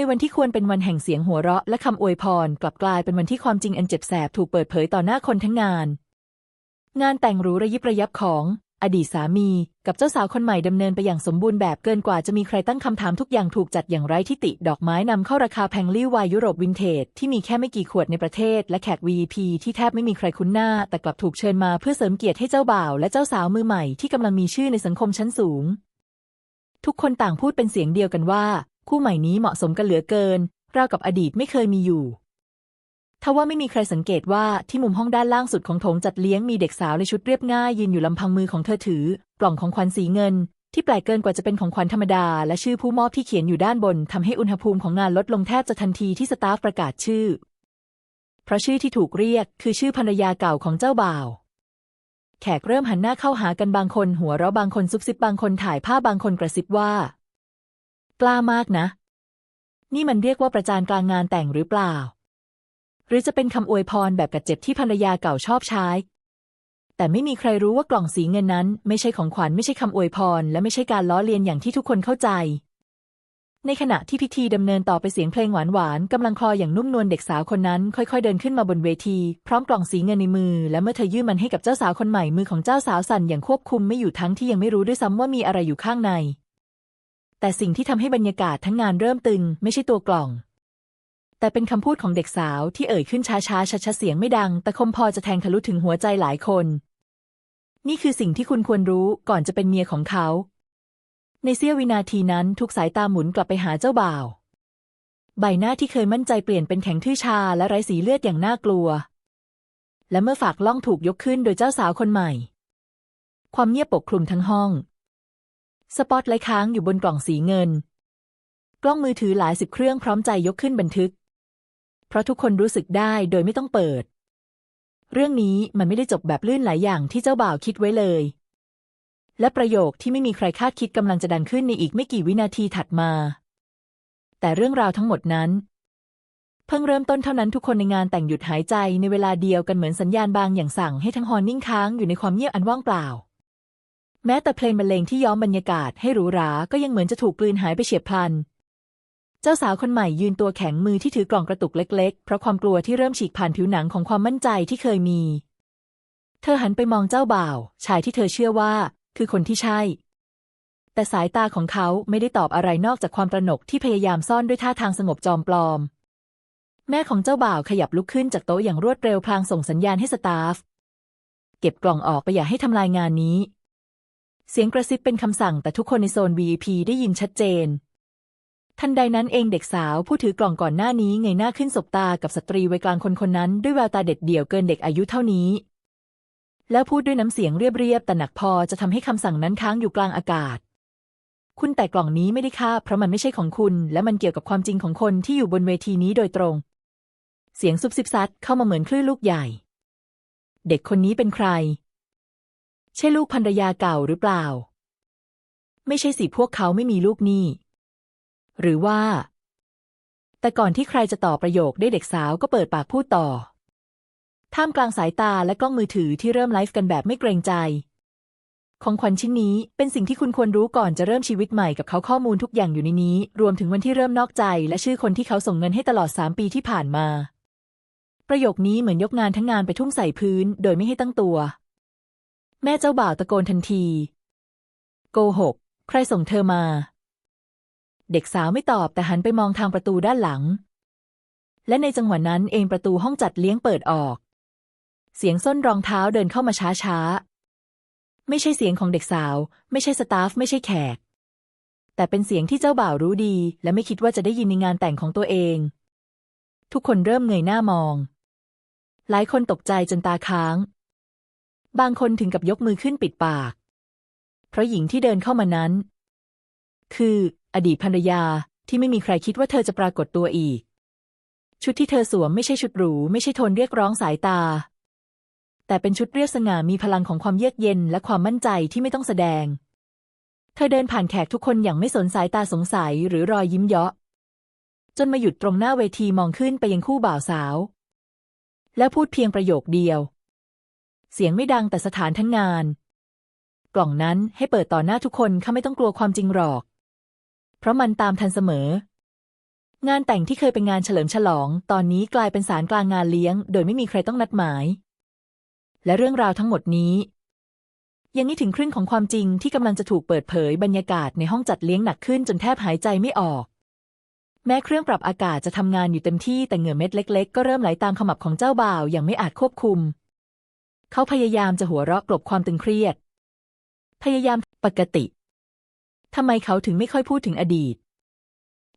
ในวันที่ควรเป็นวันแห่งเสียงหัวเราะและคำอวยพร กลับกลายเป็นวันที่ความจริงอันเจ็บแสบถูกเปิดเผยต่อหน้าคนทั้งงาน งานแต่งหรูระยิบระยับของ อดีตสามี กับเจ้าสาวคนใหม่ดำเนินไปอย่างสมบูรณ์แบบเกินกว่าจะมีใครตั้งคำถามทุกอย่างถูกจัดอย่างไร้ที่ติดอกไม้นำเข้าราคาแพงลิ่ววายยุโรปวินเทจที่มีแค่ไม่กี่ขวดในประเทศ และแขก VIP ที่แทบไม่มีใครคุ้นหน้า แต่กลับถูกเชิญมาเพื่อเสริมเกียรติให้เจ้าบ่าวและเจ้าสาวมือใหม่ที่กำลังมีชื่อในสังคมชั้นสูง ทุกคนต่างพูดเป็นเสียงเดียวกันว่า คู่ใหม่นี้เหมาะสมกันเหลือเกินราวกับอดีตไม่เคยมีอยู่ทว่าไม่มีใครสังเกตว่าที่มุมห้องด้านล่างสุดของโถงจัดเลี้ยงมีเด็กสาวในชุดเรียบง่ายยืนอยู่ลำพังมือของเธอถือกล่องของขวัญสีเงิน ที่แปลกเกินกว่าจะเป็นของขวัญธรรมดา และชื่อผู้มอบที่เขียนอยู่ด้านบนทำให้อุณหภูมิของงานลดลงแทบจะทันทีที่สตาฟประกาศชื่อ เพราะชื่อที่ถูกเรียกคือชื่อภรรยาเก่าของเจ้าบ่าว แขกเริ่มหันหน้าเข้าหากันบางคนหัวเราะบางคนซุบซิบบางคนถ่ายภาพบางคนกระซิบว่า กล้ามากนะ นี่มันเรียกว่าประจานกลางงานแต่งหรือเปล่า หรือจะเป็นคำอวยพรแบบกัดเจ็บที่ภรรยาเก่าชอบใช้ แต่ไม่มีใครรู้ว่ากล่องสีเงินนั้น ไม่ใช่ของขวัญไม่ใช่คำอวยพร และไม่ใช่การล้อเลียนอย่างที่ทุกคนเข้าใจ ในขณะที่พิธีดำเนินต่อไปเสียงเพลงหวานๆกำลังคลออย่างนุ่มนวลเด็กสาวคนนั้น ค่อยๆเดินขึ้นมาบนเวที พร้อมกล่องสีเงินในมือ และเมื่อเธอยื่นมันให้กับเจ้าสาวคนใหม่มือของเจ้าสาวสั่นอย่างควบคุมไม่อยู่ทั้งที่ยังไม่รู้ด้วยซ้ำว่ามีอะไรอยู่ข้างใน แต่สิ่งที่ทำให้บรรยากาศทั้งงานเริ่มตึงไม่ใช่ตัวกล่อง แต่เป็นคำพูดของเด็กสาวที่เอ่ยขึ้นช้าๆชัดๆเสียงไม่ดัง แต่คมพอจะแทงทะลุถึงหัวใจหลายคน นี่คือสิ่งที่คุณควรรู้ก่อนจะเป็นเมียของเขา ในเสี้ยววินาทีนั้นทุกสายตาหมุนกลับไปหาเจ้าบ่าว ใบหน้าที่เคยมั่นใจเปลี่ยนเป็นแข็งทื่อชาและไร้สีเลือดอย่างน่ากลัว และเมื่อฝากล่องถูกยกขึ้นโดยเจ้าสาวคนใหม่ ความเงียบปกคลุมทั้งห้อง สปอตไลท์ค้างอยู่บนกล่องสีเงิน กล้องมือถือหลายสิบเครื่องพร้อมใจยกขึ้นบันทึก เพราะทุกคนรู้สึกได้โดยไม่ต้องเปิด เรื่องนี้มันไม่ได้จบแบบลื่นไหลยอย่างที่เจ้าบ่าวคิดไว้เลย และประโยคที่ไม่มีใครคาดคิดกำลังจะดังขึ้นในอีกไม่กี่วินาทีถัดมา แต่เรื่องราวทั้งหมดนั้น เพิ่งเริ่มต้นเท่านั้นทุกคนในงานแต่งหยุดหายใจในเวลาเดียวกันเหมือนสัญญาณบางอย่างสั่งให้ทั้งฮอลนิ่งค้างอยู่ในความเงียบอันว่างเปล่า แม้แต่เพลงบรรเลงที่ย้อมบรรยากาศให้หรูหรา ก็ยังเหมือนจะถูกกลืนหายไปเฉียบพลัน เจ้าสาวคนใหม่ยืนตัวแข็งมือที่ถือกล่องกระตุกเล็กๆ เพราะความกลัวที่เริ่มฉีกผ่านผิวหนังของความมั่นใจที่เคยมี เธอหันไปมองเจ้าบ่าว ชายที่เธอเชื่อว่า คือคนที่ใช่ แต่สายตาของเขาไม่ได้ตอบอะไรนอกจากความตระหนกที่พยายามซ่อนด้วยท่าทางสงบจอมปลอม แม่ของเจ้าบ่าวขยับลุกขึ้นจากโต๊ะอย่างรวดเร็วพลางส่งสัญญาณให้สตาฟเก็บกล่องออกไปอย่าให้ทำลายงานนี้ เสียงกระซิบเป็นคำสั่งแต่ทุกคนในโซน VIP ได้ยินชัดเจน ทันใดนั้นเองเด็กสาวผู้ถือกล่องก่อนหน้านี้เงยหน้าขึ้นสบตากับสตรีวัยกลางคนคนนั้นด้วยแววตาเด็ดเดี่ยวเกินเด็กอายุเท่านี้ แล้วพูดด้วยน้ำเสียงเรียบๆแต่หนักพอจะทำให้คำสั่งนั้นค้างอยู่กลางอากาศ คุณแต่กล่องนี้ไม่ได้ค่าเพราะมันไม่ใช่ของคุณ และมันเกี่ยวกับความจริงของคนที่อยู่บนเวทีนี้โดยตรง เสียงซุบซิบซัดเข้ามาเหมือนคลื่นลูกใหญ่ เด็กคนนี้เป็นใคร ใช่ลูกภรรยาเก่าหรือเปล่า ไม่ใช่สิพวกเขาไม่มีลูกนี่ หรือว่า แต่ก่อนที่ใครจะต่อประโยคได้เด็กสาวก็เปิดปากพูดต่อ ท่ามกลางสายตาและกล้องมือถือที่เริ่มไลฟ์กันแบบไม่เกรงใจ ของขวัญชิ้นนี้เป็นสิ่งที่คุณควรรู้ก่อนจะเริ่มชีวิตใหม่กับเขาข้อมูลทุกอย่างอยู่ในนี้ รวมถึงวันที่เริ่มนอกใจ และชื่อคนที่เขาส่งเงินให้ตลอดสามปีที่ผ่านมาประโยคนี้เหมือนยกงานทั้งงานไปทุ่มใส่พื้น โดยไม่ให้ตั้งตัว แม่เจ้าบ่าวตะโกนทันที โกหก ใครส่งเธอมา เด็กสาวไม่ตอบแต่หันไปมองทางประตูด้านหลัง และในจังหวะนั้นเองประตูห้องจัดเลี้ยงเปิดออก เสียงส้นรองเท้าเดินเข้ามาช้าช้าๆ ไม่ใช่เสียงของเด็กสาว ไม่ใช่สตาฟ ไม่ใช่แขก แต่เป็นเสียงที่เจ้าบ่าวรู้ดี และไม่คิดว่าจะได้ยินในงานแต่งของตัวเอง ทุกคนเริ่มเงยหน้ามอง หลายคนตกใจจนตาค้าง บางคนถึงกับยกมือขึ้นปิดปาก เพราะหญิงที่เดินเข้ามานั้น คือ อดีตภรรยาที่ไม่มีใครคิดว่าเธอจะปรากฏตัวอีก ชุดที่เธอสวมไม่ใช่ชุดหรู ไม่ใช่โทนเรียกร้องสายตา แต่เป็นชุดเรียบสง่ามีพลังของความเยือกเย็นและความมั่นใจที่ไม่ต้องแสดง เธอเดินผ่านแขกทุกคนอย่างไม่สนสายตาสงสัยหรือรอยยิ้มเยาะ จนมาหยุดตรงหน้าเวทีมองขึ้นไปยังคู่บ่าวสาว แล้วพูดเพียงประโยคเดียว เสียงไม่ดังแต่สถานทั้งงาน กล่องนั้นให้เปิดต่อหน้าทุกคนข้าไม่ต้องกลัวความจริงหรอก เพราะมันตามทันเสมอ งานแต่งที่เคยเป็นงานเฉลิมฉลอง ตอนนี้กลายเป็นสารกลางงานเลี้ยง โดยไม่มีใครต้องนัดหมาย และเรื่องราวทั้งหมดนี้ ยังไม่ถึงครึ่งของความจริงที่กำลังจะถูกเปิดเผยบรรยากาศในห้องจัดเลี้ยงหนักขึ้นจนแทบหายใจไม่ออกแม้เครื่องปรับอากาศจะทำงานอยู่เต็มที่แต่เหงื่อเม็ดเล็ก ๆ ก็เริ่มไหลตามขมับของเจ้าบ่าวอย่างไม่อาจควบคุม เขาพยายามจะหัวเราะกลบความตึงเครียด พยายามปกติทำไมเขาถึงไม่ค่อยพูดถึงอดีต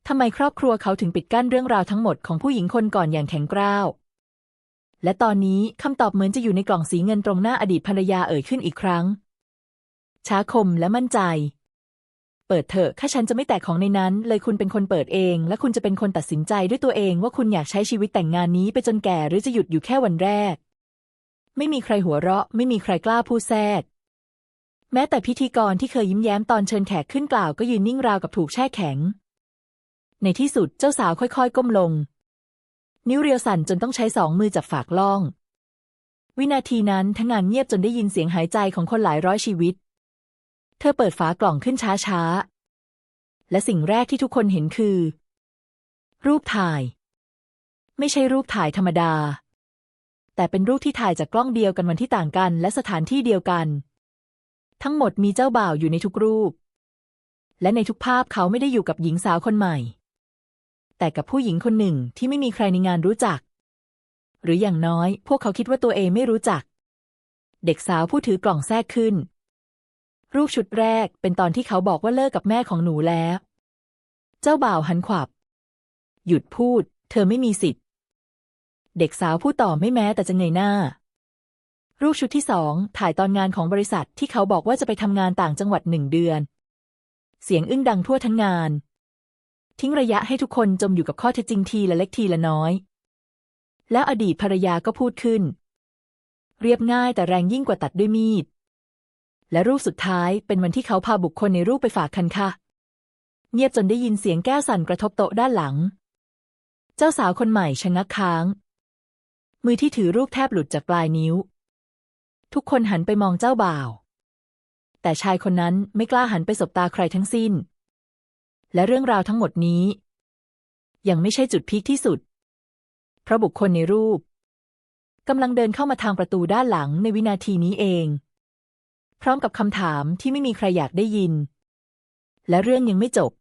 ทำไมครอบครัวเขาถึงปิดกั้นเรื่องราวทั้งหมดของผู้หญิงคนก่อนอย่างแข็งกร้าว และตอนนี้คำตอบเหมือนจะอยู่ในกล่องสีเงินตรงหน้าอดีตภรรยาเอ่ยขึ้นอีกครั้ง ช้าคมและมั่นใจ เปิดเถอะข้าฉันจะไม่แตะของในนั้น เลยคุณเป็นคนเปิดเอง และคุณจะเป็นคนตัดสินใจด้วยตัวเองว่าคุณอยากใช้ชีวิตแต่งงานนี้ไปจนแก่หรือจะหยุดอยู่แค่วันแรก ไม่มีใครหัวเราะ ไม่มีใครกล้าพูดแทรก แม้แต่พิธีกรที่เคยยิ้มแย้มตอนเชิญแขกขึ้นกล่าวก็ยืนนิ่งราวกับถูกแช่แข็ง ในที่สุดเจ้าสาวค่อยๆ ก้มลง นิ้วเรียวสั่นจนต้องใช้สองมือจับฝากล่อง วินาทีนั้นทั้งงานเงียบจนได้ยินเสียงหายใจของคนหลายร้อยชีวิต เธอเปิดฝากล่องขึ้นช้าๆ และสิ่งแรกที่ทุกคนเห็นคือ รูปถ่าย ไม่ใช่รูปถ่ายธรรมดา แต่เป็นรูปที่ถ่ายจากกล้องเดียวกันวันที่ต่างกัน และสถานที่เดียวกัน ทั้งหมดมีเจ้าบ่าวอยู่ในทุกรูป และในทุกภาพเขาไม่ได้อยู่กับหญิงสาวคนใหม่ แต่กับผู้หญิงคนหนึ่งที่ไม่มีใครในงานรู้จัก หรืออย่างน้อย พวกเขาคิดว่าตัวเองไม่รู้จัก เด็กสาวผู้ถือกล่องแทรกขึ้น รูปชุดแรกเป็นตอนที่เขาบอกว่าเลิกกับแม่ของหนูแล้ว เจ้าบ่าวหันขวับ หยุดพูด เธอไม่มีสิทธิ์ เด็กสาวพูดต่อไม่แม้แต่จะเงยหน้า รูปชุดที่สองถ่ายตอนงานของบริษัทที่เขาบอกว่าจะไปทำงานต่างจังหวัดหนึ่งเดือน เสียงอึ้งดังทั่วทั้งงาน ทิ้งระยะให้ทุกคนจมอยู่กับข้อเท็จจริงทีละเล็กทีละน้อย แล้วอดีตภรรยาก็พูดขึ้น เรียบง่ายแต่แรงยิ่งกว่าตัดด้วยมีด และรูปสุดท้ายเป็นวันที่เขาพาบุคคลในรูปไปฝากคันค่ะ เงียบจนได้ยินเสียงแก้วสั่นกระทบโต๊ะด้านหลัง เจ้าสาวคนใหม่ชะงักค้าง มือที่ถือรูปแทบหลุดจากปลายนิ้ว ทุกคนหันไปมองเจ้าบ่าว แต่ชายคนนั้นไม่กล้าหันไปสบตาใครทั้งสิ้น และเรื่องราวทั้งหมดนี้ ยังไม่ใช่จุดพีคที่สุด เพราะบุคคลในรูปกำลังเดินเข้ามาทางประตูด้านหลังในวินาทีนี้เอง พร้อมกับคำถามที่ไม่มีใครอยากได้ยิน และเรื่องยังไม่จบ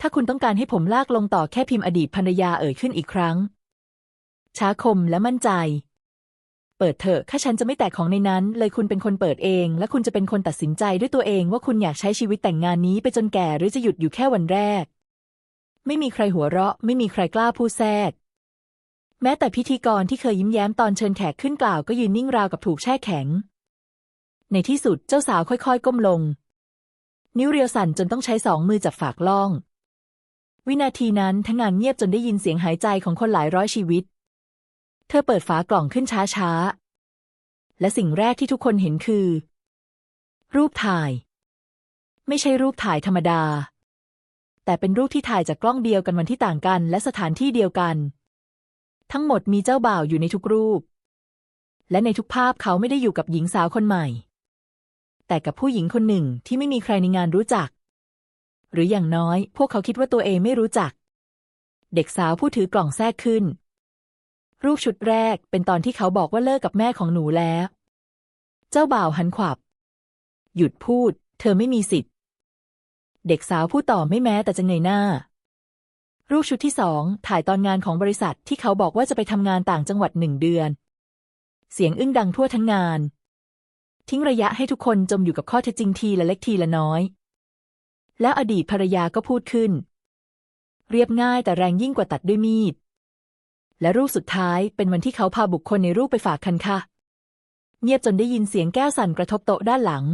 ถ้าคุณต้องการให้ผมลากลงต่อแค่พิมพ์อดีตภรรยาเอ่ยขึ้นอีกครั้ง ช้าคมและมั่นใจ เปิดเถอะข้าฉันจะไม่แตะของในนั้น เลยคุณเป็นคนเปิดเอง และคุณจะเป็นคนตัดสินใจด้วยตัวเองว่าคุณอยากใช้ชีวิตแต่งงานนี้ไปจนแก่หรือจะหยุดอยู่แค่วันแรก ไม่มีใครหัวเราะ ไม่มีใครกล้าพูดแทรก แม้แต่พิธีกรที่เคยยิ้มแย้มตอนเชิญแขกขึ้นกล่าวก็ยืนนิ่งราวกับถูกแช่แข็ง ในที่สุดเจ้าสาวค่อยๆ ก้มลง นิ้วเรียวสั่นจนต้องใช้สองมือจับฝากล่องวินาทีนั้นทั้งงานเงียบจนได้ยินเสียงหายใจของคนหลายร้อยชีวิต เธอเปิดฝากล่องขึ้นช้าๆ และสิ่งแรกที่ทุกคนเห็นคือ รูปถ่าย ไม่ใช่รูปถ่ายธรรมดา แต่เป็นรูปที่ถ่ายจากกล้องเดียวกันวันที่ต่างกัน และสถานที่เดียวกัน ทั้งหมดมีเจ้าบ่าวอยู่ในทุกรูป และในทุกภาพเขาไม่ได้อยู่กับหญิงสาวคนใหม่ แต่กับผู้หญิงคนหนึ่งที่ไม่มีใครในงานรู้จัก หรืออย่างน้อย พวกเขาคิดว่าตัวเองไม่รู้จัก เด็กสาวผู้ถือกล่องแทรกขึ้น รูปชุดแรกเป็นตอนที่เขาบอกว่าเลิกกับแม่ของหนูแล้ว เจ้าบ่าวหันขวับ หยุดพูด เธอไม่มีสิทธิ์ เด็กสาวพูดต่อไม่แม้แต่จะเงยหน้า รูปชุดที่สองถ่ายตอนงานของบริษัทที่เขาบอกว่าจะไปทำงานต่างจังหวัดหนึ่งเดือน เสียงอึ้งดังทั่วทั้งงาน ทิ้งระยะให้ทุกคนจมอยู่กับข้อเท็จจริงทีละเล็กทีละน้อย แล้วอดีตภรรยาก็พูดขึ้น เรียบง่ายแต่แรงยิ่งกว่าตัดด้วยมีด และรูปสุดท้ายเป็นวันที่เขาพาบุคคลในรูปไปฝากคันค่ะ เงียบจนได้ยินเสียงแก้วสั่นกระทบโต๊ะด้านหลัง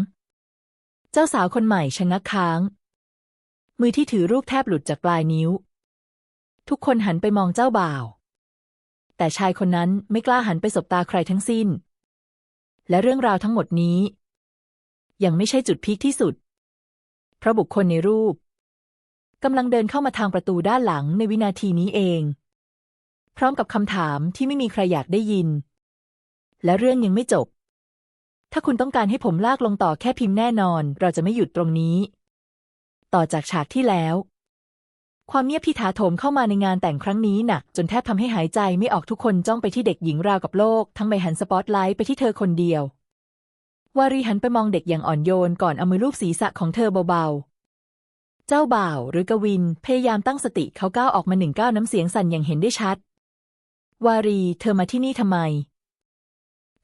เจ้าสาวคนใหม่ชะงักค้าง มือที่ถือรูปแทบหลุดจากปลายนิ้ว ทุกคนหันไปมองเจ้าบ่าว แต่ชายคนนั้นไม่กล้าหันไปสบตาใครทั้งสิ้น และเรื่องราวทั้งหมดนี้ ยังไม่ใช่จุดพีคที่สุด เพราะบุคคลในรูปกำลังเดินเข้ามาทางประตูด้านหลังในวินาทีนี้เอง ร้อมกับคำถามที่ไม่มีใครอยากได้ยิน และเรื่องยังไม่จบ ถ้าคุณต้องการให้ผมลากลงต่อแค่พิมพ์แน่นอน เราจะไม่หยุดตรงนี้ ต่อจากฉากที่แล้ว ความเงียบที่ถาโถมเข้ามาในงานแต่งครั้งนี้หนัก จนแทบทำให้หายใจไม่ออกทุกคนจ้องไปที่เด็กหญิงราวกับโลก ทั้งใบหันสปอตไลท์ไปที่เธอคนเดียววารีหันไปมองเด็กอย่างอ่อนโยนก่อนเอามือลูบศีรษะของเธอเบาๆ เจ้าบ่าวหรือกวินพยายามตั้งสติเขาก้าวออกมาหนึ่งก้าวน้ำเสียงสั่นอย่างเห็นได้ชัด วารีเธอมาที่นี่ทำไม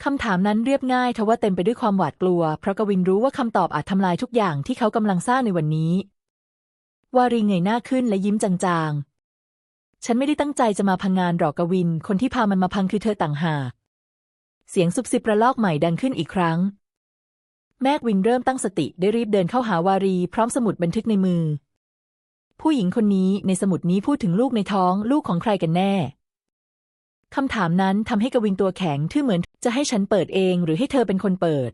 คำถามนั้นเรียบง่ายทว่าเต็มไปด้วยความหวาดกลัว เพราะกวินรู้ว่าคำตอบอาจทำลายทุกอย่างที่เขากำลังสร้างในวันนี้ วารีเงยหน้าขึ้นและยิ้มจางๆ ฉันไม่ได้ตั้งใจจะมาพังงานหรอกกวิน คนที่พามันมาพังคือเธอต่างหาก เสียงซุบซิบระลอกใหม่ดังขึ้นอีกครั้ง แมกวินเริ่มตั้งสติได้รีบเดินเข้าหาวารี พร้อมสมุดบันทึกในมือ ผู้หญิงคนนี้ในสมุดนี้พูดถึงลูกในท้องลูกของใครกันแน่ คำถามนั้นทำให้กวินตัวแข็งที่เหมือนจะให้ฉันเปิดเอง หรือให้เธอเป็นคนเปิด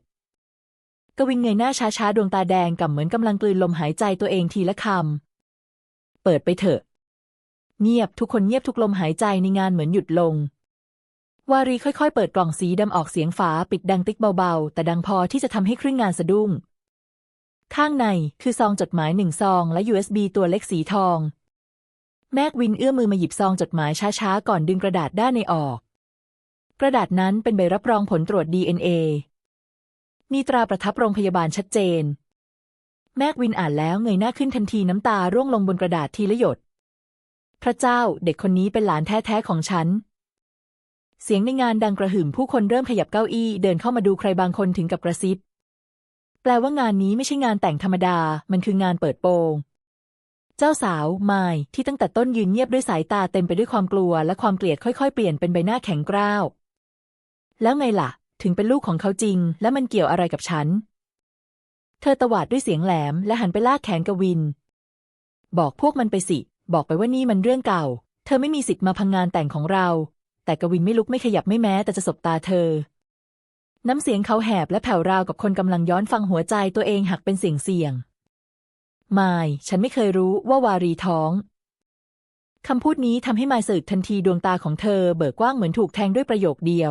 กวินเงยหน้าช้าๆ ดวงตาแดงกับเหมือนกำลังกลืนลมหายใจตัวเองทีละคำ เปิดไปเถอะ เงียบทุกคนเงียบทุกลมหายใจในงานเหมือนหยุดลง วารีค่อยๆ เปิดกล่องสีดำออกเสียงฝาปิดดังติ๊กเบาๆ แต่ดังพอที่จะทำให้ครึ่งงานสะดุ้ง ข้างในคือซองจดหมายหนึ่งซองและ USB ตัวเล็กสีทอง แมกวินเอื้อมมือมาหยิบซองจดหมายช้าๆ ก่อนดึงกระดาษด้านในออก กระดาษนั้นเป็นใบรับรองผลตรวจ DNA มีตราประทับโรงพยาบาลชัดเจน แมกวินอ่านแล้วเงยหน้าขึ้นทันทีน้ำตาร่วงลงบนกระดาษทีละหยด พระเจ้าเด็กคนนี้เป็นหลานแท้ๆของฉัน เสียงในงานดังกระหึ่มผู้คนเริ่มขยับเก้าอี้เดินเข้ามาดูใครบางคนถึงกับกระซิบ แปลว่างานนี้ไม่ใช่งานแต่งธรรมดา มันคืองานเปิดโปง จ้าสาวไมายที่ตั้งแต่ต้นยืนเงียบด้วยสายตาเต็มไปด้วยความกลัวและความเกลียดค่อยๆ เปลี่ยนเป็นใบหน้าแข็งกร้าว แล้วไงล่ะ ถึงเป็นลูกของเขาจริง และมันเกี่ยวอะไรกับฉัน เธอตวาดด้วยเสียงแหลม และหันไปลากแขนกวิน บอกพวกมันไปสิ บอกไปว่านี่มันเรื่องเก่า เธอไม่มีสิทธิ์มาพังงานแต่งของเรา แต่กวินไม่ลุกไม่ขยับไม่แม้ แต่จะสบตาเธอ น้ำเสียงเขาแหบและแผ่วราวกับคนกำลังย้อนฟังหัวใจตัวเองหักเป็นเสียงเสียง มาย ฉันไม่เคยรู้ว่าวารีท้อง คำพูดนี้ทำให้มายสึกทันทีดวงตาของเธอเบิกกว้างเหมือนถูกแทงด้วยประโยคเดียว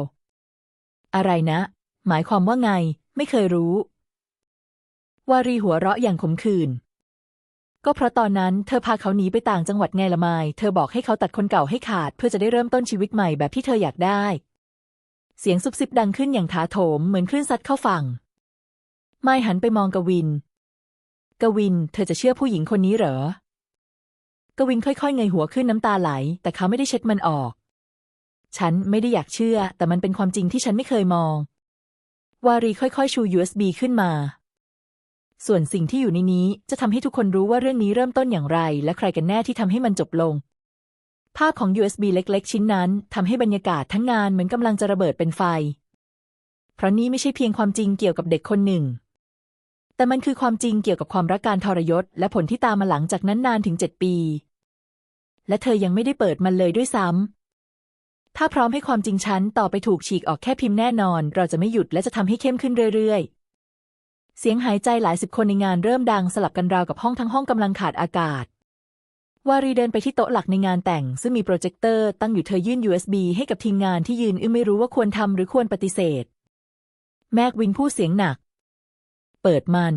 อะไรนะ หมายความว่าไง ไม่เคยรู้ วารีหัวเราะอย่างขมขื่นก็เพราะตอนนั้นเธอพาเขาหนีไปต่างจังหวัดไงละไมเธอบอกให้เขาตัดคนเก่าให้ขาด เพื่อจะได้เริ่มต้นชีวิตใหม่แบบที่เธออยากได้ เสียงซุบซิบดังขึ้นอย่างถาโถมเหมือนคลื่นซัดเข้าฝั่ง ไมายหันไปมองกวิน กวิน เธอจะเชื่อผู้หญิงคนนี้เหรอ กวินค่อยๆเงยหัวขึ้นน้ำตาไหล แต่เขาไม่ได้เช็ดมันออก ฉันไม่ได้อยากเชื่อ แต่มันเป็นความจริงที่ฉันไม่เคยมอง วารีค่อยๆชู USB ขึ้นมา ส่วนสิ่งที่อยู่ในนี้จะทำให้ทุกคนรู้ว่าเรื่องนี้เริ่มต้นอย่างไร และใครกันแน่ที่ทำให้มันจบลง ภาพของ USB เล็ก ๆ ชิ้นนั้นทำให้บรรยากาศทั้งงานเหมือนกำลังจะระเบิดเป็นไฟ เพราะนี่ไม่ใช่เพียงความจริงเกี่ยวกับเด็กคนหนึ่ง แต่มันคือความจริงเกี่ยวกับความรักการทรยศ และผลที่ตามมาหลังจากนั้นนานถึงเจ็ดปี และเธอยังไม่ได้เปิดมันเลยด้วยซ้ำ ถ้าพร้อมให้ความจริงฉันต่อไปถูกฉีกออกแค่พิมพ์แน่นอน เราจะไม่หยุดและจะทำให้เข้มขึ้นเรื่อยๆ เสียงหายใจหลายสิบคนในงานเริ่มดังสลับกันราวกับห้องทั้งห้องกำลังขาดอากาศวารีเดินไปที่โต๊ะหลักในงานแต่ง ซึ่งมีโปรเจคเตอร์ตั้งอยู่เธอยื่น USB ให้กับทีมงานที่ยืนอึ้งไม่รู้ว่าควรทำหรือควรปฏิเสธ แมกวินพูดเสียงหนัก เปิดมัน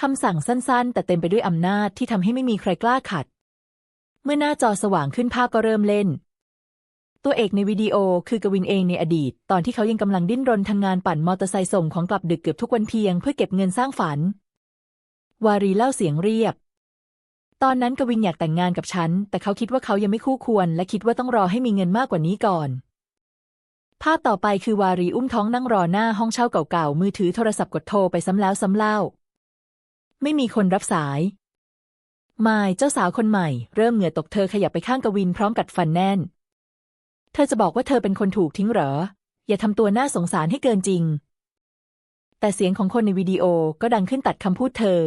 คำสั่งสั้นๆ แต่เต็มไปด้วยอำนาจที่ทำให้ไม่มีใครกล้าขัด เมื่อหน้าจอสว่างขึ้นภาพก็เริ่มเล่น ตัวเอกในวิดีโอคือกวินเองในอดีต ตอนที่เขายังกำลังดิ้นรนทำงานปั่นมอเตอร์ไซค์ส่งของกลับดึกเกือบทุกวันเพียง เพื่อเก็บเงินสร้างฝัน วารีเล่าเสียงเรียบ ตอนนั้นกวินอยากแต่งงานกับฉัน แต่เขาคิดว่าเขายังไม่คู่ควร และคิดว่าต้องรอให้มีเงินมากกว่านี้ก่อน ภาพต่อไปคือวารีอุ้มท้องนั่งรอหน้าห้องเช่าเก่าๆ มือถือโทรศัพท์กดโทรไปซ้ำแล้วซ้ำเล่า ไม่มีคนรับสายมายเจ้าสาวคนใหม่ เริ่มเหงื่อตกเธอขยับไปข้างกวินพร้อมกัดฟันแน่น เธอจะบอกว่าเธอเป็นคนถูกทิ้งเหรอ อย่าทำตัวน่าสงสารให้เกินจริง แต่เสียงของคนในวิดีโอก็ดังขึ้นตัดคำพูดเธอ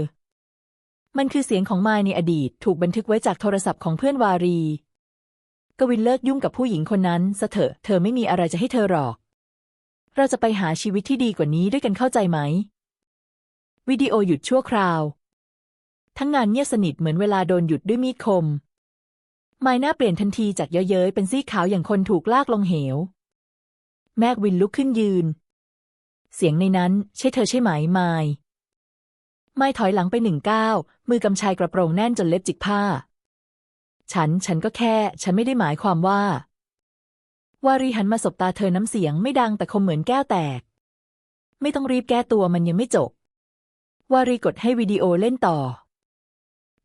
มันคือเสียงของมายในอดีต ถูกบันทึกไว้จากโทรศัพท์ของเพื่อนวารี กวินเลิกยุ่งกับผู้หญิงคนนั้นซะเถอะ เธอไม่มีอะไรจะให้เธอหรอก เราจะไปหาชีวิตที่ดีกว่านี้ด้วยกันเข้าใจไหม วิดีโอหยุดชั่วคราว ทั้งงานเงียบสนิทเหมือนเวลาโดนหยุดด้วยมีดคม ไมายหน้าเปลี่ยนทันทีจากเย้ยเย้ยเป็นซีขาวอย่างคนถูกลากลงเหว แมกวินลุกขึ้นยืน เสียงในนั้นใช่เธอใช่ไหมไมายไมายถอยหลังไปหนึ่งก้าวมือกำชายกระโปรงแน่นจนเล็บจิกผ้า ฉันฉันก็แค่ ฉันไม่ได้หมายความว่า วารีหันมาสบตาเธอน้ำเสียงไม่ดังแต่คมเหมือนแก้วแตก ไม่ต้องรีบแก้ตัวมันยังไม่จบ วารีกดให้วิดีโอเล่นต่อ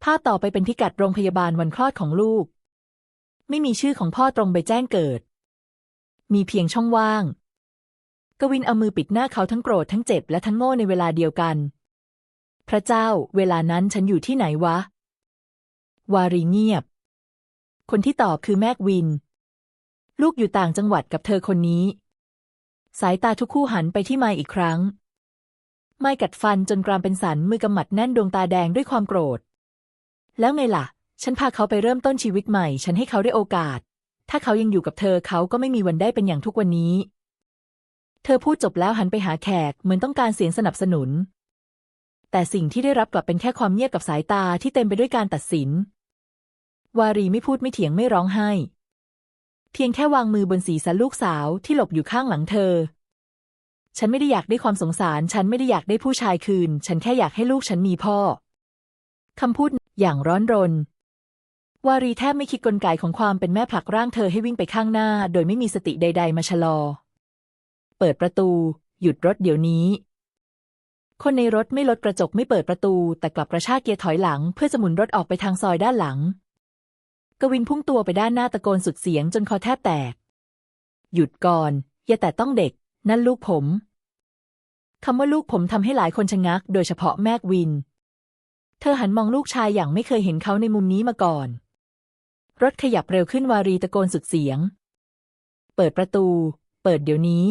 ภาพต่อไปเป็นพิกัดโรงพยาบาลวันคลอดของลูก ไม่มีชื่อของพ่อตรงใบแจ้งเกิด มีเพียงช่องว่าง กวินเอามือปิดหน้าเขาทั้งโกรธทั้งเจ็บและทั้งโง่ในเวลาเดียวกัน พระเจ้า เวลานั้นฉันอยู่ที่ไหนวะ วารีเงียบ คนที่ตอบคือแมกวิน ลูกอยู่ต่างจังหวัดกับเธอคนนี้ สายตาทุกคู่หันไปที่ไมอีกครั้ง ไมค์กัดฟันจนกรามเป็นสันมือกำหมัดแน่นดวงตาแดงด้วยความโกรธ แล้วไงล่ะ ฉันพาเขาไปเริ่มต้นชีวิตใหม่ ฉันให้เขาได้โอกาส ถ้าเขายังอยู่กับเธอเขาก็ไม่มีวันได้เป็นอย่างทุกวันนี้ เธอพูดจบแล้วหันไปหาแขกเหมือนต้องการเสียงสนับสนุนแต่สิ่งที่ได้รับกลับเป็นแค่ความเงียบกับสายตาที่เต็มไปด้วยการตัดสิน วารีไม่พูดไม่เถียงไม่ร้องไห้ เพียงแค่วางมือบนศีรษะลูกสาวที่หลบอยู่ข้างหลังเธอ ฉันไม่ได้อยากได้ความสงสาร ฉันไม่ได้อยากได้ผู้ชายคืน ฉันแค่อยากให้ลูกฉันมีพ่อคำพูดอย่างร้อนรน วารีแทบไม่คิดกลไกของความเป็นแม่ผลักร่างเธอให้วิ่งไปข้างหน้า โดยไม่มีสติใด ๆ มาชะลอ เปิดประตู หยุดรถเดี๋ยวนี้ คนในรถไม่ลดกระจกไม่เปิดประตู แต่กลับกระชากเกียร์ถอยหลัง เพื่อจะหมุนรถออกไปทางซอยด้านหลัง กวินพุ่งตัวไปด้านหน้าตะโกนสุดเสียงจนคอแทบแตก หยุดก่อน อย่าแต่ต้องเด็ก นั่นลูกผมคำว่าลูกผมทำให้หลายคนชะงัก โดยเฉพาะแมกวิน เธอหันมองลูกชายอย่างไม่เคยเห็นเขาในมุมนี้มาก่อน รถขยับเร็วขึ้นวารีตะโกนสุดเสียง เปิดประตู เปิดเดี๋ยวนี้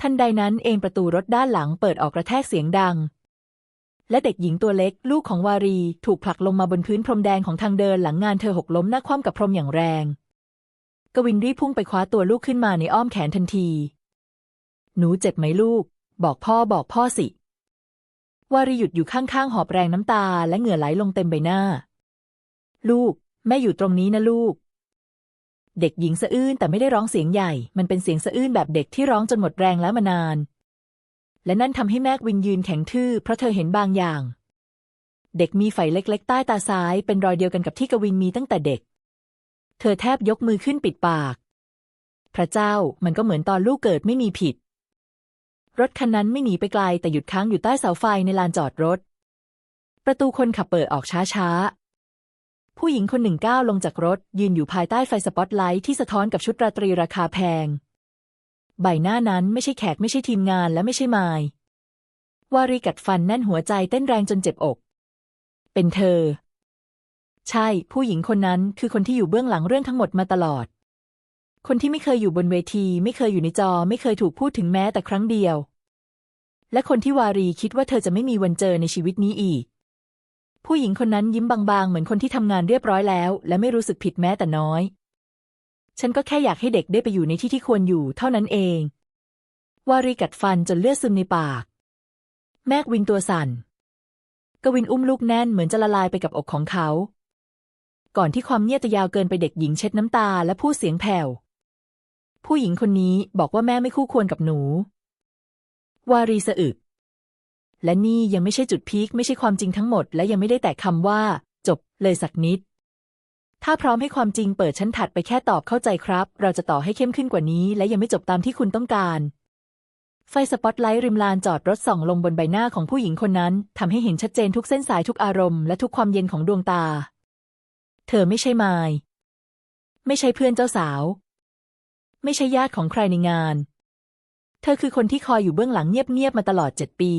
ทันใดนั้นเองประตูรถด้านหลังเปิดออกกระแทกเสียงดัง และเด็กหญิงตัวเล็ก ลูกของวารี ถูกผลักลงมาบนพื้นพรมแดงของทางเดินหลังงานเธอหกล้มหน้าคว่ำกับพรมอย่างแรง กวินรีพุ่งไปคว้าตัวลูกขึ้นมาในอ้อมแขนทันที หนูเจ็บไหมลูก บอกพ่อบอกพ่อสิ วารีหยุดอยู่ข้างๆ หอบแรงน้ำตาและเหงื่อไหลลงเต็มใบหน้า ลูก แม่อยู่ตรงนี้นะลูก เด็กหญิงสะอื้นแต่ไม่ได้ร้องเสียงใหญ่ มันเป็นเสียงสะอื้นแบบเด็กที่ร้องจนหมดแรงแล้วมานาน และนั่นทำให้แมกวินยืนแข็งทื่อเพราะเธอเห็นบางอย่าง เด็กมีไฝเล็ก ๆ ใต้ตาซ้ายเป็นรอยเดียวกันกับที่กวินมีตั้งแต่เด็ก เธอแทบยกมือขึ้นปิดปาก พระเจ้ามันก็เหมือนตอนลูกเกิดไม่มีผิด รถคันนั้นไม่หนีไปไกลแต่หยุดค้างอยู่ใต้เสาไฟในลานจอดรถ ประตูคนขับเปิดออกช้าๆ ผู้หญิงคนหนึ่งก้าวลงจากรถยืนอยู่ภายใต้ไฟสปอตไลท์ที่สะท้อนกับชุดราตรีราคาแพง ใบหน้านั้นไม่ใช่แขกไม่ใช่ทีมงานและไม่ใช่ไมล์วารีกัดฟันแน่นหัวใจเต้นแรงจนเจ็บอก เป็นเธอ ใช่ ผู้หญิงคนนั้นคือคนที่อยู่เบื้องหลังเรื่องทั้งหมดมาตลอด คนที่ไม่เคยอยู่บนเวที ไม่เคยอยู่ในจอ ไม่เคยถูกพูดถึงแม้แต่ครั้งเดียว และคนที่วารีคิดว่าเธอจะไม่มีวันเจอในชีวิตนี้อีก ผู้หญิงคนนั้นยิ้มบางๆ เหมือนคนที่ทำงานเรียบร้อยแล้ว และไม่รู้สึกผิดแม้แต่น้อย ฉันก็แค่อยากให้เด็กได้ไปอยู่ในที่ที่ควรอยู่เท่านั้นเอง วารีกัดฟันจนเลือดซึมในปาก แมกวินตัวสั่น กวินอุ้มลูกแน่นเหมือนจะละลายไปกับอกของเขา ก่อนที่ความเงียบจะยาวเกินไปเด็กหญิงเช็ดน้ำตาและพูดเสียงแผ่ว ผู้หญิงคนนี้บอกว่าแม่ไม่คู่ควรกับหนู วารีสะอึก และนี่ยังไม่ใช่จุดพีคไม่ใช่ความจริงทั้งหมด และยังไม่ได้แตะคำว่า จบเลยสักนิด ถ้าพร้อมให้ความจริงเปิดชั้นถัดไปแค่ตอบเข้าใจครับ เราจะต่อให้เข้มขึ้นกว่านี้ และยังไม่จบตามที่คุณต้องการ ไฟสปอตไลท์ริมลานจอดรถส่องลงบนใบหน้าของผู้หญิงคนนั้นทำให้เห็นชัดเจนทุกเส้นสายทุกอารมณ์และทุกความเย็นของดวงตา เธอไม่ใช่ไมายไม่ใช่เพื่อนเจ้าสาว ไม่ใช่ญาติของใครในงาน เธอคือคนที่คอยอยู่เบื้องหลังเงียบๆมาตลอดเจ็ดปี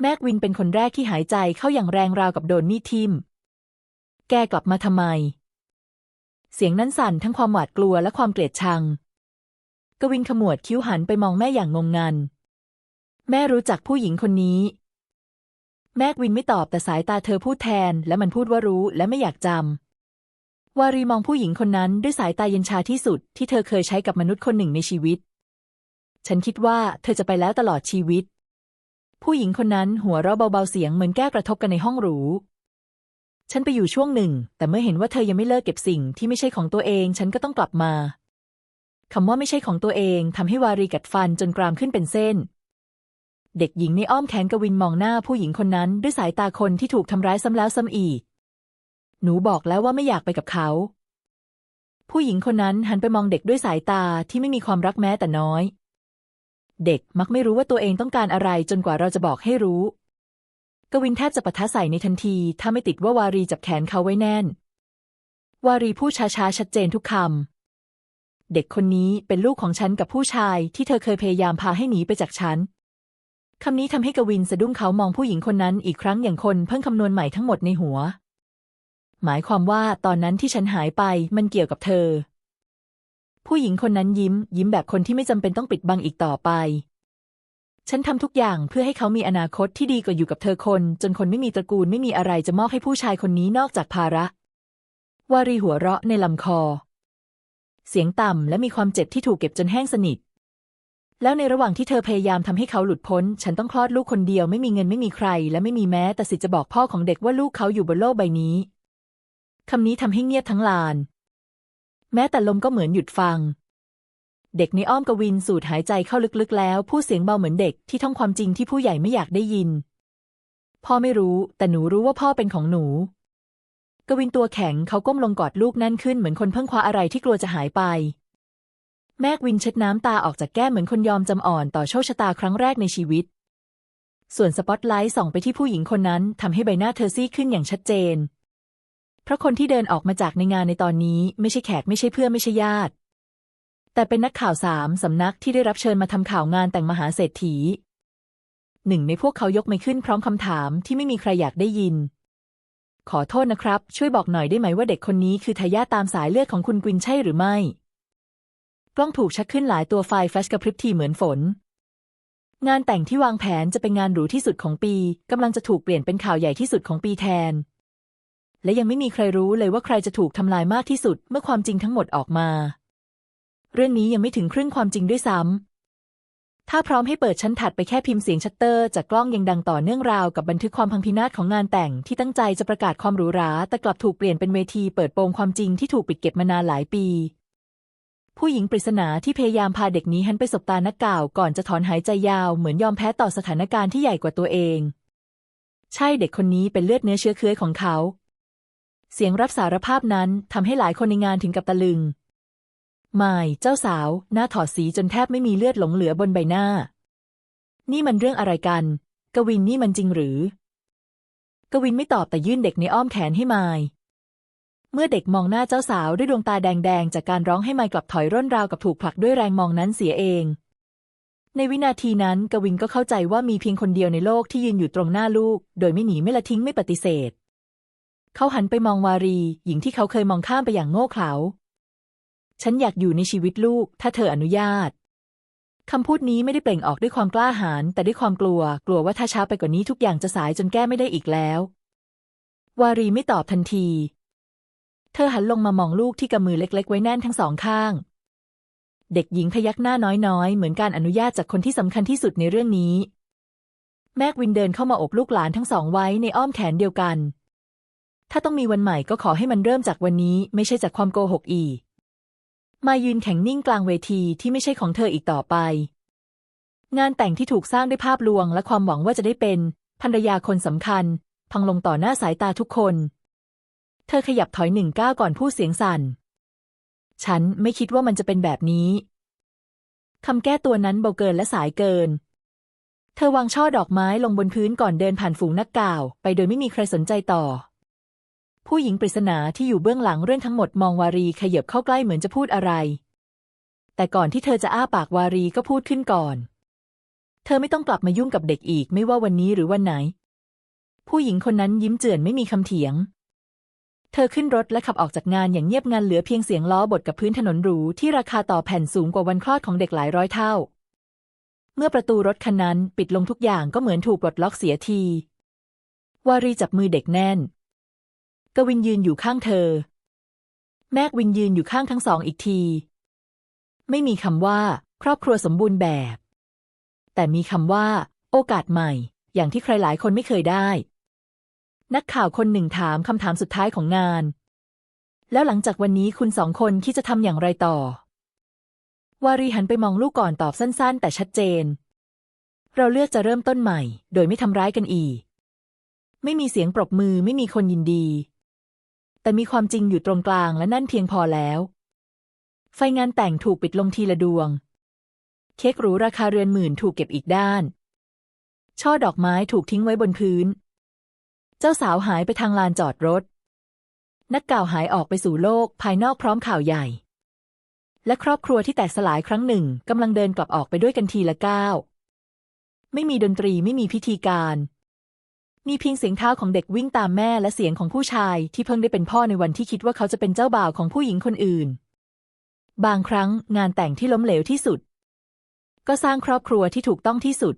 แม็กวินเป็นคนแรกที่หายใจเข้าอย่างแรงราวกับโดนมีดทิ่ม แกกลับมาทำไม เสียงนั้นสั่นทั้งความหวาดกลัวและความเกลียดชัง กวินขมวดคิ้วหันไปมองแม่อย่างงงงัน แม่รู้จักผู้หญิงคนนี้ แมกวินไม่ตอบแต่สายตาเธอพูดแทน และมันพูดว่ารู้และไม่อยากจำวารีมองผู้หญิงคนนั้นด้วยสายตาเย็นชาที่สุดที่เธอเคยใช้กับมนุษย์คนหนึ่งในชีวิต ฉันคิดว่าเธอจะไปแล้วตลอดชีวิตผู้หญิงคนนั้นหัวเราะเบาๆเสียงเหมือนแก้กระทบกันในห้องหรู ฉันไปอยู่ช่วงหนึ่ง แต่เมื่อเห็นว่าเธอยังไม่เลิกเก็บสิ่งที่ไม่ใช่ของตัวเอง ฉันก็ต้องกลับมาคำว่าไม่ใช่ของตัวเองทำให้วารีกัดฟันจนกรามขึ้นเป็นเส้น เด็กหญิงในอ้อมแขนกวินมองหน้าผู้หญิงคนนั้นด้วยสายตาคนที่ถูกทำร้ายซ้ำแล้วซ้ำอีก หนูบอกแล้วว่าไม่อยากไปกับเขา ผู้หญิงคนนั้นหันไปมองเด็กด้วยสายตาที่ไม่มีความรักแม้แต่น้อย เด็กมักไม่รู้ว่าตัวเองต้องการอะไรจนกว่าเราจะบอกให้รู้ กวินแทบจะปะทะใส่ในทันที ถ้าไม่ติดว่าวารีจับแขนเขาไว้แน่น วารีพูดช้าๆชัดเจนทุกคำ เด็กคนนี้เป็นลูกของฉันกับผู้ชายที่เธอเคยพยายามพาให้หนีไปจากฉันคำนี้ทำให้กวินสะดุ้งเขามองผู้หญิงคนนั้นอีกครั้งอย่างคนเพิ่งคำนวณใหม่ทั้งหมดในหัว หมายความว่าตอนนั้นที่ฉันหายไปมันเกี่ยวกับเธอ ผู้หญิงคนนั้นยิ้ม ยิ้มแบบคนที่ไม่จำเป็นต้องปิดบังอีกต่อไป ฉันทำทุกอย่างเพื่อให้เขามีอนาคตที่ดีกว่าอยู่กับเธอคน จนคนไม่มีตระกูลไม่มีอะไรจะมอบให้ผู้ชายคนนี้นอกจากภาระ วารีหัวเราะในลำคอ เสียงต่ำและมีความเจ็บที่ถูกเก็บจนแห้งสนิท แล้วในระหว่างที่เธอพยายามทำให้เขาหลุดพ้น ฉันต้องคลอดลูกคนเดียวไม่มีเงินไม่มีใคร และไม่มีแม้แต่สิทธิ์จะบอกพ่อของเด็กว่าลูกเขาอยู่บนโลกใบนี้คำนี้ทำให้เงียบทั้งลาน แม้แต่ลมก็เหมือนหยุดฟัง เด็กในอ้อมกวินสูดหายใจเข้าลึกๆ แล้ว พูดเสียงเบาเหมือนเด็กที่ท่องความจริงที่ผู้ใหญ่ไม่อยากได้ยิน พ่อไม่รู้ แต่หนูรู้ว่าพ่อเป็นของหนู กวินตัวแข็งเขาก้มลงกอดลูกแน่นขึ้นเหมือนคนเพิ่งคว้าอะไรที่กลัวจะหายไป แม่กวินเช็ดน้ำตาออกจากแก้มเหมือนคนยอมจำอ่อนต่อโชคชะตาครั้งแรกในชีวิต ส่วนสปอตไลท์ส่องไปที่ผู้หญิงคนนั้นทำให้ใบหน้าเธอซีดขึ้นอย่างชัดเจน เพราะคนที่เดินออกมาจากในงานในตอนนี้ไม่ใช่แขกไม่ใช่เพื่อนไม่ใช่ญาติ แต่เป็นนักข่าวสามสำนักที่ได้รับเชิญมาทำข่าวงานแต่งมหาเศรษฐี หนึ่งในพวกเขายกไม้ขึ้นพร้อมคำถามที่ไม่มีใครอยากได้ยิน ขอโทษนะครับ ช่วยบอกหน่อยได้ไหมว่าเด็กคนนี้คือทายาทตามสายเลือดของคุณกวินใช่หรือไม่ กล้องถูกชักขึ้นหลายตัวไฟแฟลชกระพริบทีเหมือนฝน งานแต่งที่วางแผนจะเป็นงานหรูที่สุดของปีกำลังจะถูกเปลี่ยนเป็นข่าวใหญ่ที่สุดของปีแทน และยังไม่มีใครรู้เลยว่าใครจะถูกทำลายมากที่สุดเมื่อความจริงทั้งหมดออกมา เรื่องนี้ยังไม่ถึงครึ่งความจริงด้วยซ้ำ ถ้าพร้อมให้เปิดชั้นถัดไปแค่พิมพ์เสียงชัตเตอร์จากกล้องยังดังต่อเนื่องราวกับบันทึกความพังพินาศของงานแต่งที่ตั้งใจจะประกาศความหรูหรา แต่กลับถูกเปลี่ยนเป็นเวทีเปิดโปงความจริงที่ถูกปิดเก็บมานานหลายปี ผู้หญิงปริศนาที่พยายามพาเด็กนี้หันไปสบตานักก่าวก่อนจะถอนหายใจยาวเหมือนยอมแพ้ต่อสถานการณ์ที่ใหญ่กว่าตัวเอง ใช่เด็กคนนี้เป็นเลือดเนื้อเชื้อเคื้อของเขา เสียงรับสารภาพนั้นทำให้หลายคนในงานถึงกับตะลึง มายเจ้าสาว หน้าถอดสีจนแทบไม่มีเลือดหลงเหลือบนใบหน้า นี่มันเรื่องอะไรกัน กวินนี่มันจริงหรือ กวินไม่ตอบแต่ยื่นเด็กในอ้อมแขนให้ไมายเมื่อเด็กมองหน้าเจ้าสาวด้วยดวงตาแดงๆ จากการร้องให้ไมายกลับถอยร่นราวกับถูกผลักด้วยแรงมองนั้นเสียเอง ในวินาทีนั้นกวินก็เข้าใจว่ามีเพียงคนเดียวในโลกที่ยืนอยู่ตรงหน้าลูก โดยไม่หนีไม่ละทิ้งไม่ปฏิเสธ เขาหันไปมองวารี หญิงที่เขาเคยมองข้ามไปอย่างโง่เขลา ฉันอยากอยู่ในชีวิตลูก ถ้าเธออนุญาตคำพูดนี้ไม่ได้เปล่งออกด้วยความกล้าหาญแต่ด้วยความกลัว กลัวว่าถ้าช้าไปกว่านี้ทุกอย่างจะสายจนแก้ไม่ได้อีกแล้ว วารีไม่ตอบทันที เธอหันลงมามองลูกที่กำมือเล็ก ๆ ไว้แน่นทั้งสองข้าง เด็กหญิงพยักหน้าน้อยๆ เหมือนการอนุญาตจากคนที่สำคัญที่สุดในเรื่องนี้ แม่กวินเดินเข้ามาอบลูกหลานทั้งสองไว้ในอ้อมแขนเดียวกัน ถ้าต้องมีวันใหม่ก็ขอให้มันเริ่มจากวันนี้ ไม่ใช่จากความโกหกอีก มายืนแข็งนิ่งกลางเวทีที่ไม่ใช่ของเธออีกต่อไป งานแต่งที่ถูกสร้างด้วยภาพลวงและความหวังว่าจะได้เป็นภรรยาคนสำคัญ พังลงต่อหน้าสายตาทุกคน เธอขยับถอยหนึ่งก้าวก่อนพูดเสียงสั่น ฉันไม่คิดว่ามันจะเป็นแบบนี้คำแก้ตัวนั้นเบาเกินและสายเกิน เธอวางช่อดอกไม้ลงบนพื้นก่อนเดินผ่านฝูงนักก่าว ไปโดยไม่มีใครสนใจต่อ ผู้หญิงปริศนาที่อยู่เบื้องหลังเรื่องทั้งหมดมองวารีขยับเข้าใกล้เหมือนจะพูดอะไร แต่ก่อนที่เธอจะอ้าปากวารีก็พูดขึ้นก่อน เธอไม่ต้องกลับมายุ่งกับเด็กอีกไม่ว่าวันนี้หรือวันไหน ผู้หญิงคนนั้นยิ้มเจือนไม่มีคำเถียง เธอขึ้นรถและขับออกจากงานอย่างเงียบงันเหลือเพียงเสียงล้อบดกับพื้นถนนหรูที่ราคาต่อแผ่นสูงกว่าวันคลอดของเด็กหลายร้อยเท่า เมื่อประตูรถคันนั้นปิดลงทุกอย่างก็เหมือนถูกปลดล็อกเสียทีวารีจับมือเด็กแน่น กวินยืนอยู่ข้างเธอ แมกวินยืนอยู่ข้างทั้งสองอีกที ไม่มีคำว่า ครอบครัวสมบูรณ์แบบ แต่มีคำว่า โอกาสใหม่ อย่างที่ใครหลายคนไม่เคยได้ นักข่าวคนหนึ่งถามคำถามสุดท้ายของงาน แล้วหลังจากวันนี้คุณสองคนคิดจะทำอย่างไรต่อ วารีหันไปมองลูกก่อนตอบสั้น ๆ แต่ชัดเจน เราเลือกจะเริ่มต้นใหม่ โดยไม่ทำร้ายกันอีก ไม่มีเสียงปรบมือไม่มีคนยินดี แต่มีความจริงอยู่ตรงกลางและนั่นเพียงพอแล้ว ไฟงานแต่งถูกปิดลงทีละดวง เค้กหรูราคาเรือนหมื่นถูกเก็บอีกด้าน ช่อดอกไม้ถูกทิ้งไว้บนพื้น เจ้าสาวหายไปทางลานจอดรถ นักกล่าวหายออกไปสู่โลกภายนอกพร้อมข่าวใหญ่ และครอบครัวที่แตกสลายครั้งหนึ่งกำลังเดินกลับออกไปด้วยกันทีละก้าวไม่มีดนตรีไม่มีพิธีการ มีเพียงเสียงเท้าของเด็กวิ่งตามแม่และเสียงของผู้ชายที่เพิ่งได้เป็นพ่อในวันที่คิดว่าเขาจะเป็นเจ้าบ่าวของผู้หญิงคนอื่น บางครั้งงานแต่งที่ล้มเหลวที่สุด ก็สร้างครอบครัวที่ถูกต้องที่สุด